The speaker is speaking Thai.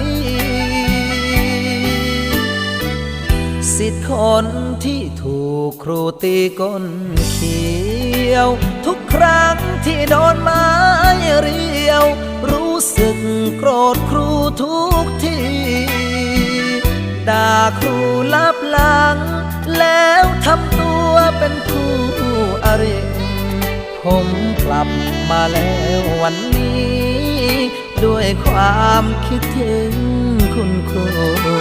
ี สิทธิ์คนที่ถูกครูตีก้นเขียว ทุกครั้งที่โดนไม้เรียว รู้สึกโกรธครูทุกทีด่าครูลับหลัง แล้วทำตัวเป็นผู้อริผมกลับมาแล้ววันนี้ ด้วยความคิดถึงคุณครู